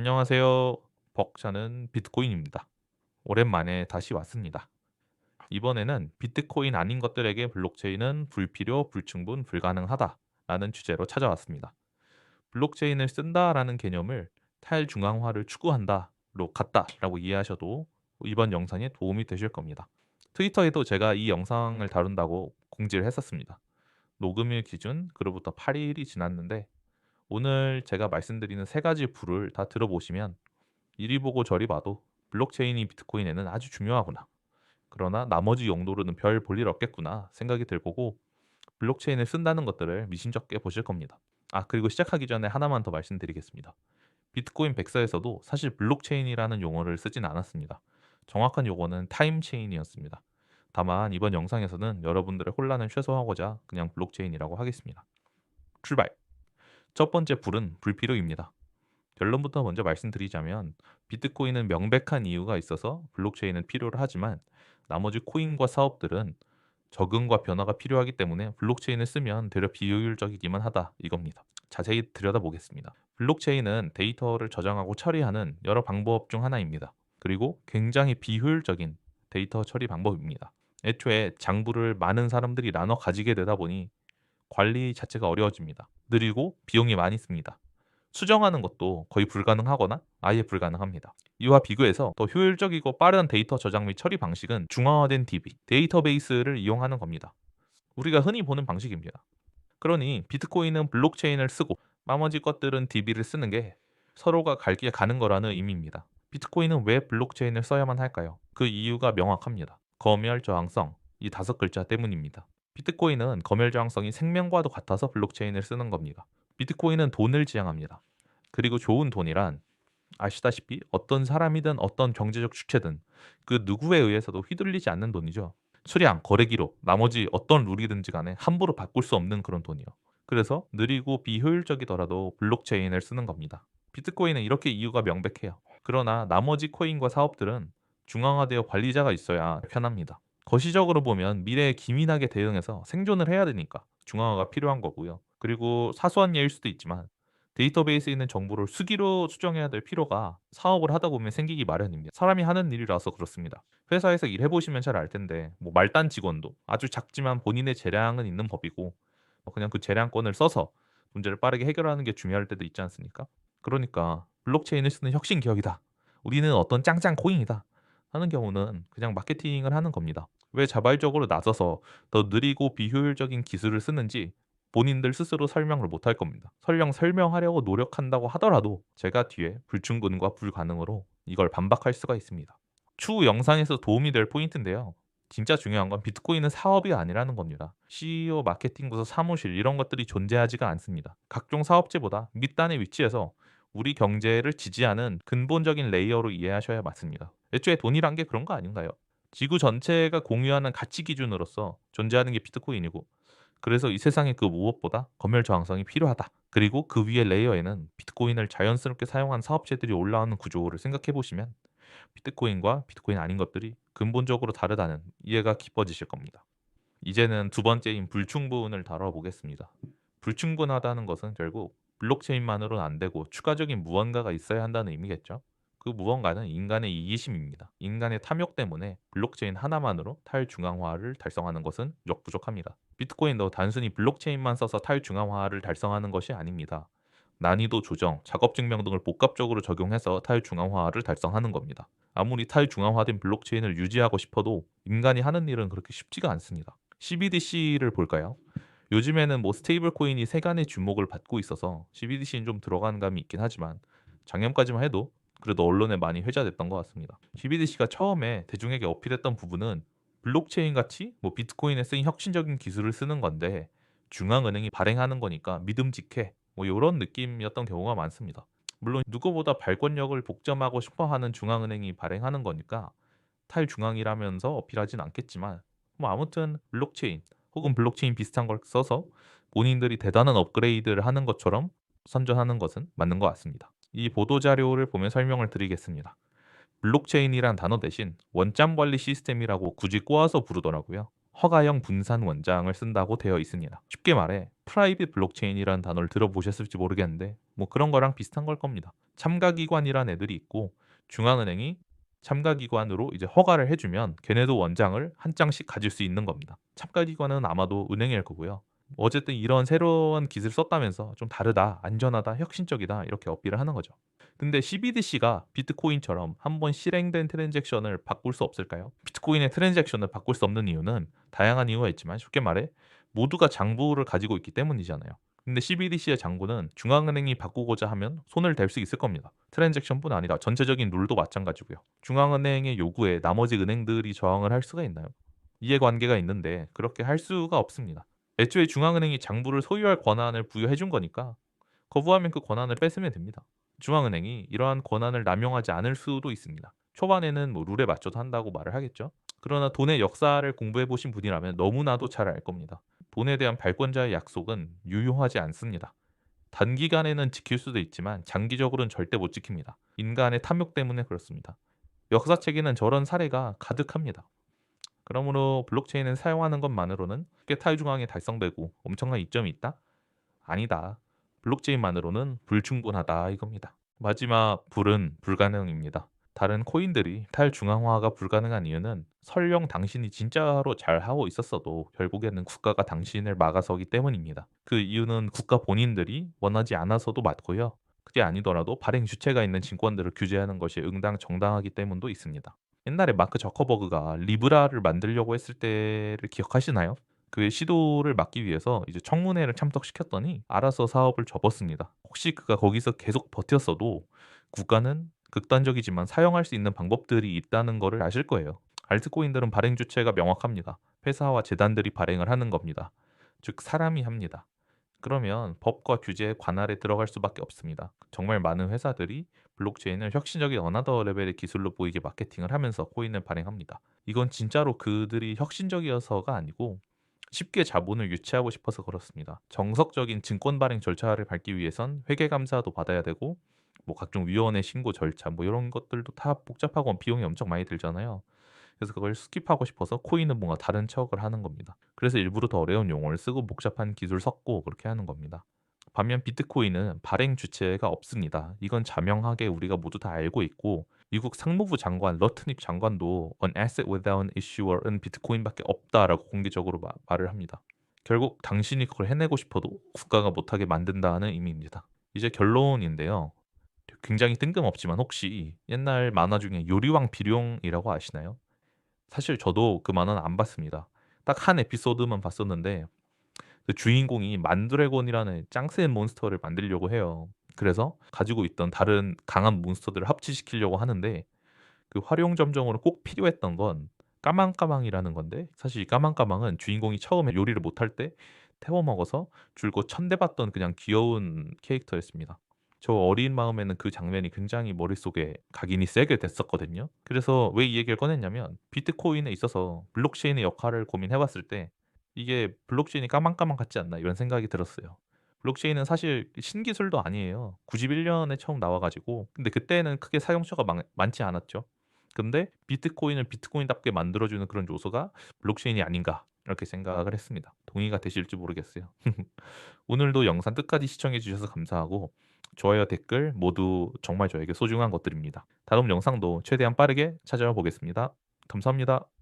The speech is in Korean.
안녕하세요. 벅차는 비트코인입니다. 오랜만에 다시 왔습니다. 이번에는 비트코인 아닌 것들에게 블록체인은 불필요, 불충분, 불가능하다라는 주제로 찾아왔습니다. 블록체인을 쓴다라는 개념을 탈중앙화를 추구한다로 같다라고 이해하셔도 이번 영상에 도움이 되실 겁니다. 트위터에도 제가 이 영상을 다룬다고 공지를 했었습니다. 녹음일 기준 그로부터 8일이 지났는데 오늘 제가 말씀드리는 세 가지 불을 다 들어보시면 이리 보고 저리 봐도 블록체인이 비트코인에는 아주 중요하구나. 그러나 나머지 용도로는 별 볼 일 없겠구나 생각이 들 거고 블록체인을 쓴다는 것들을 미심쩍게 보실 겁니다. 아 그리고 시작하기 전에 하나만 더 말씀드리겠습니다. 비트코인 백서에서도 사실 블록체인이라는 용어를 쓰진 않았습니다. 정확한 용어는 타임체인이었습니다. 다만 이번 영상에서는 여러분들의 혼란을 최소화하고자 그냥 블록체인이라고 하겠습니다. 출발! 첫 번째 불은 불필요입니다. 결론부터 먼저 말씀드리자면 비트코인은 명백한 이유가 있어서 블록체인은 필요를 하지만 나머지 코인과 사업들은 적응과 변화가 필요하기 때문에 블록체인을 쓰면 되려 비효율적이기만 하다 이겁니다. 자세히 들여다보겠습니다. 블록체인은 데이터를 저장하고 처리하는 여러 방법 중 하나입니다. 그리고 굉장히 비효율적인 데이터 처리 방법입니다. 애초에 장부를 많은 사람들이 나눠 가지게 되다 보니 관리 자체가 어려워집니다. 느리고 비용이 많이 씁니다. 수정하는 것도 거의 불가능하거나 아예 불가능합니다. 이와 비교해서 더 효율적이고 빠른 데이터 저장 및 처리 방식은 중앙화된 DB, 데이터베이스를 이용하는 겁니다. 우리가 흔히 보는 방식입니다. 그러니 비트코인은 블록체인을 쓰고 나머지 것들은 DB를 쓰는 게 서로가 갈 길 가는 거라는 의미입니다. 비트코인은 왜 블록체인을 써야만 할까요? 그 이유가 명확합니다. 검열 저항성, 이 다섯 글자 때문입니다. 비트코인은 검열 저항성이 생명과도 같아서 블록체인을 쓰는 겁니다. 비트코인은 돈을 지향합니다. 그리고 좋은 돈이란 아시다시피 어떤 사람이든 어떤 경제적 주체든 그 누구에 의해서도 휘둘리지 않는 돈이죠. 수량, 거래 기록, 나머지 어떤 룰이든지 간에 함부로 바꿀 수 없는 그런 돈이요. 그래서 느리고 비효율적이더라도 블록체인을 쓰는 겁니다. 비트코인은 이렇게 이유가 명백해요. 그러나 나머지 코인과 사업들은 중앙화되어 관리자가 있어야 편합니다. 거시적으로 보면 미래에 기민하게 대응해서 생존을 해야 되니까 중앙화가 필요한 거고요. 그리고 사소한 예일 수도 있지만 데이터베이스에 있는 정보를 수기로 수정해야 될 필요가 사업을 하다 보면 생기기 마련입니다. 사람이 하는 일이라서 그렇습니다. 회사에서 일해 보시면 잘 알 텐데 뭐 말단 직원도 아주 작지만 본인의 재량은 있는 법이고 뭐 그냥 그 재량권을 써서 문제를 빠르게 해결하는 게 중요할 때도 있지 않습니까? 그러니까 블록체인을 쓰는 혁신 기업이다. 우리는 어떤 짱짱 코인이다. 하는 경우는 그냥 마케팅을 하는 겁니다. 왜 자발적으로 나서서 더 느리고 비효율적인 기술을 쓰는지 본인들 스스로 설명을 못 할 겁니다. 설령 설명하려고 노력한다고 하더라도 제가 뒤에 불충분과 불가능으로 이걸 반박할 수가 있습니다. 추후 영상에서 도움이 될 포인트인데요. 진짜 중요한 건 비트코인은 사업이 아니라는 겁니다. CEO, 마케팅 부서, 사무실 이런 것들이 존재하지가 않습니다. 각종 사업체보다 밑단의 위치에서 우리 경제를 지지하는 근본적인 레이어로 이해하셔야 맞습니다. 애초에 돈이란 게 그런 거 아닌가요? 지구 전체가 공유하는 가치 기준으로서 존재하는 게 비트코인이고 그래서 이 세상에 그 무엇보다 검열 저항성이 필요하다. 그리고 그 위에 레이어에는 비트코인을 자연스럽게 사용한 사업체들이 올라오는 구조를 생각해 보시면 비트코인과 비트코인 아닌 것들이 근본적으로 다르다는 이해가 깊어지실 겁니다. 이제는 두 번째인 불충분을 다뤄보겠습니다. 불충분하다는 것은 결국 블록체인만으로는 안 되고 추가적인 무언가가 있어야 한다는 의미겠죠. 그 무언가는 인간의 이기심입니다. 인간의 탐욕 때문에 블록체인 하나만으로 탈중앙화를 달성하는 것은 역부족합니다. 비트코인도 단순히 블록체인만 써서 탈중앙화를 달성하는 것이 아닙니다. 난이도 조정, 작업 증명 등을 복합적으로 적용해서 탈중앙화를 달성하는 겁니다. 아무리 탈중앙화된 블록체인을 유지하고 싶어도 인간이 하는 일은 그렇게 쉽지가 않습니다. CBDC를 볼까요? 요즘에는 뭐 스테이블 코인이 세간의 주목을 받고 있어서 CBDC는 좀 들어간 감이 있긴 하지만 작년까지만 해도 그래도 언론에 많이 회자됐던 것 같습니다. CBDC가 처음에 대중에게 어필했던 부분은 블록체인 같이 뭐 비트코인에 쓰인 혁신적인 기술을 쓰는 건데 중앙은행이 발행하는 거니까 믿음직해 뭐 이런 느낌이었던 경우가 많습니다. 물론 누구보다 발권력을 복점하고 싶어하는 중앙은행이 발행하는 거니까 탈중앙이라면서 어필하진 않겠지만 뭐 아무튼 블록체인 혹은 블록체인 비슷한 걸 써서 본인들이 대단한 업그레이드를 하는 것처럼 선전하는 것은 맞는 것 같습니다. 이 보도 자료를 보면 설명을 드리겠습니다. 블록체인이란 단어 대신 원점 관리 시스템이라고 굳이 꼬아서 부르더라고요. 허가형 분산 원장을 쓴다고 되어 있습니다. 쉽게 말해 프라이빗 블록체인이라는 단어를 들어보셨을지 모르겠는데 뭐 그런 거랑 비슷한 걸 겁니다. 참가기관이란 애들이 있고 중앙은행이 참가기관으로 이제 허가를 해주면 걔네도 원장을 한 장씩 가질 수 있는 겁니다. 참가기관은 아마도 은행일 거고요. 어쨌든 이런 새로운 기술을 썼다면서 좀 다르다, 안전하다, 혁신적이다 이렇게 어필을 하는 거죠. 근데 CBDC가 비트코인처럼 한번 실행된 트랜잭션을 바꿀 수 없을까요? 비트코인의 트랜잭션을 바꿀 수 없는 이유는 다양한 이유가 있지만 쉽게 말해 모두가 장부를 가지고 있기 때문이잖아요. 근데 CBDC의 장부는 중앙은행이 바꾸고자 하면 손을 댈 수 있을 겁니다. 트랜잭션뿐 아니라 전체적인 룰도 마찬가지고요. 중앙은행의 요구에 나머지 은행들이 저항을 할 수가 있나요? 이해관계가 있는데 그렇게 할 수가 없습니다. 애초에 중앙은행이 장부를 소유할 권한을 부여해 준 거니까 거부하면 그 권한을 뺏으면 됩니다. 중앙은행이 이러한 권한을 남용하지 않을 수도 있습니다. 초반에는 뭐 룰에 맞춰서 한다고 말을 하겠죠. 그러나 돈의 역사를 공부해 보신 분이라면 너무나도 잘 알 겁니다. 돈에 대한 발권자의 약속은 유효하지 않습니다. 단기간에는 지킬 수도 있지만 장기적으로는 절대 못 지킵니다. 인간의 탐욕 때문에 그렇습니다. 역사책에는 저런 사례가 가득합니다. 그러므로 블록체인을 사용하는 것만으로는 쉽게 탈중앙이 달성되고 엄청난 이점이 있다? 아니다. 블록체인만으로는 불충분하다 이겁니다. 마지막 불은 불가능입니다. 다른 코인들이 탈중앙화가 불가능한 이유는 설령 당신이 진짜로 잘 하고 있었어도 결국에는 국가가 당신을 막아서기 때문입니다. 그 이유는 국가 본인들이 원하지 않아서도 맞고요. 그게 아니더라도 발행 주체가 있는 증권들을 규제하는 것이 응당 정당하기 때문도 있습니다. 옛날에 마크 저커버그가 리브라를 만들려고 했을 때를 기억하시나요? 그 시도를 막기 위해서 이제 청문회를 참석시켰더니 알아서 사업을 접었습니다. 혹시 그가 거기서 계속 버텼어도 국가는 극단적이지만 사용할 수 있는 방법들이 있다는 거를 아실 거예요. 알트코인들은 발행 주체가 명확합니다. 회사와 재단들이 발행을 하는 겁니다. 즉 사람이 합니다. 그러면 법과 규제의 관할에 들어갈 수밖에 없습니다. 정말 많은 회사들이 블록체인을 혁신적인 어나더 레벨의 기술로 보이게 마케팅을 하면서 코인을 발행합니다. 이건 진짜로 그들이 혁신적이어서가 아니고 쉽게 자본을 유치하고 싶어서 그렇습니다. 정석적인 증권 발행 절차를 밟기 위해선 회계 감사도 받아야 되고 뭐 각종 위원회 신고 절차 뭐 이런 것들도 다 복잡하고 비용이 엄청 많이 들잖아요. 그래서 그걸 스킵하고 싶어서 코인은 뭔가 다른 척을 하는 겁니다. 그래서 일부러 더 어려운 용어를 쓰고 복잡한 기술 섞고 그렇게 하는 겁니다. 반면 비트코인은 발행 주체가 없습니다. 이건 자명하게 우리가 모두 다 알고 있고 미국 상무부 장관 러트닉 장관도 an asset without an issuer은 비트코인밖에 없다라고 공개적으로 마- 말을 합니다. 결국 당신이 그걸 해내고 싶어도 국가가 못하게 만든다는 의미입니다. 이제 결론인데요. 굉장히 뜬금없지만 혹시 옛날 만화 중에 요리왕 비룡이라고 아시나요? 사실 저도 그 만화는 안 봤습니다. 딱한 에피소드만 봤었는데 그 주인공이 만드래곤이라는 짱센 몬스터를 만들려고 해요. 그래서 가지고 있던 다른 강한 몬스터들을 합치시키려고 하는데 그 활용 점정으로 꼭 필요했던 건 까망까망이라는 건데 사실 이 까망까망은 주인공이 처음에 요리를 못할 때 태워 먹어서 줄곧 천대받던 그냥 귀여운 캐릭터였습니다. 저 어린 마음에는 그 장면이 굉장히 머릿속에 각인이 세게 됐었거든요. 그래서 왜 이 얘기를 꺼냈냐면 비트코인에 있어서 블록체인의 역할을 고민해 봤을 때 이게 '블록체인이 까망까망 같지 않나.' 이런 생각이 들었어요. 블록체인은 사실 신기술도 아니에요. 91 년에 처음 나와 가지고 근데 그때는 크게 사용처가 많 많지 않았죠. 근데 '비트코인을 비트코인답게 만들어 주는 그런 요소가 블록체인이 아닌가.' 이렇게 생각을 했습니다. 동의가 되실지 모르겠어요. 오늘도 영상 끝까지 시청해 주셔서 감사하고 좋아요, 댓글 모두 정말 저에게 소중한 것들입니다. 다음 영상도 최대한 빠르게 찾아와 보겠습니다. 감사합니다.